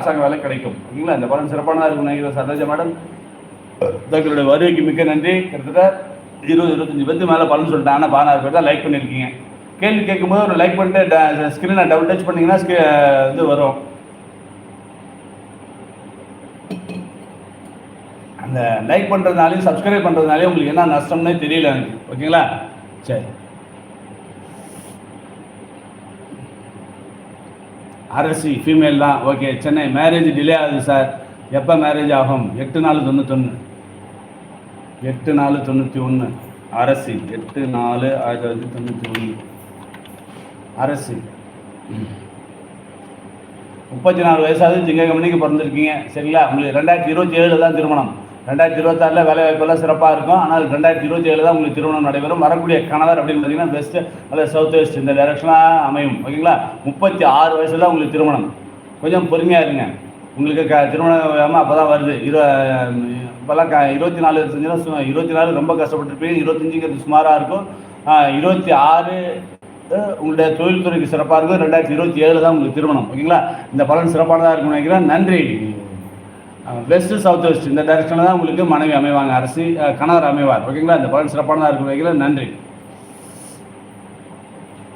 அரசாங்க வேலை கிடைக்கும். ஓகேங்களா இந்த படம் சிறப்பானதாக இருக்கும் நினைக்கிற சரோஜா மேடம் தங்களுடைய வருகைக்கு மிக்க நன்றி. கிட்டத்தட்ட இருபது இருபத்தஞ்சி பேருக்கு மேலே பலன் சொல்லிட்டேன். ஆனால் பதினாறு பேர் தான் லைக் பண்ணியிருக்கீங்க. கேள்வி கேட்கும்போது ஒரு லைக் பண்ணிட்டு ஸ்க்ரீனை டபுள் டச் பண்ணிங்கன்னா இது வரும். அந்த லைக் பண்ணுறதுனாலையும் சப்ஸ்கிரைப் பண்ணுறதுனாலையும் உங்களுக்கு என்ன நஷ்டம்னே தெரியல எனக்கு. ஓகேங்களா? சரி. அரசி ஃபீமேல் தான். ஓகே சென்னை மேரேஜ் டிலே ஆகுது சார் எப்போ மேரேஜ் ஆகும்? எட்டு நாலு தொண்ணூத்தொன்று எட்டு நாலு தொண்ணூற்றி ஒன்று அரசி எட்டு நாலு ஆயிரத்தி தொள்ளாயிரத்தி தொண்ணூற்றி ஒன்று அரசி. முப்பத்தி நாலு வயசாவது திங்கக்கிழமைக்கு பிறந்திருக்கீங்க. சரிங்களா? உங்களுக்கு ரெண்டாயிரத்தி இருபத்தி ஏழில் தான் திருமணம். ரெண்டாயிரத்தி இருபத்தாறில் வேலை வாய்ப்பெல்லாம் சிறப்பாக இருக்கும். ஆனால் ரெண்டாயிரத்தி இருபத்தி ஏழு தான் உங்களுக்கு திருமணம் நடைபெறும். வரக்கூடிய கணவர் அப்படின்னு பார்த்தீங்கன்னா வெஸ்ட்டு அல்லது சவுத் வெஸ்ட் இந்த டைரக்ஷனாக அமையும். ஓகேங்களா? முப்பத்தி ஆறு வயசில் தான் உங்களுக்கு திருமணம். கொஞ்சம் பொறுமையாக இருங்க. உங்களுக்கு க திருமணம் ஆகாமல் அப்போ தான் வருது. இரு இப்போல்லாம் க இருபத்தி நாலு செஞ்சுன்னா இருபத்தி நாலு ரொம்ப கஷ்டப்பட்டுருப்பீங்க. இருபத்தஞ்சுங்கிறது சுமாராக இருக்கும். இருபத்தி ஆறு உங்களுடைய தொழில்துறைக்கு சிறப்பாக இருக்கும். ரெண்டாயிரத்தி இருபத்தி ஏழு தான் உங்களுக்கு திருமணம். ஓகேங்களா? இந்த பலன் சிறப்பானதாக இருக்கும்னு நினைக்கிறேன். நன்றி. வெஸ்ட் சவுத் வெஸ்ட் இந்த டைரக்ஷனில் தான் உங்களுக்கு மனைவி அமைவாங்க. அரசு கணவர் அமைவார். ஓகேங்களா இந்த பலன் சிறப்பானதாக இருக்கும் நன்றி.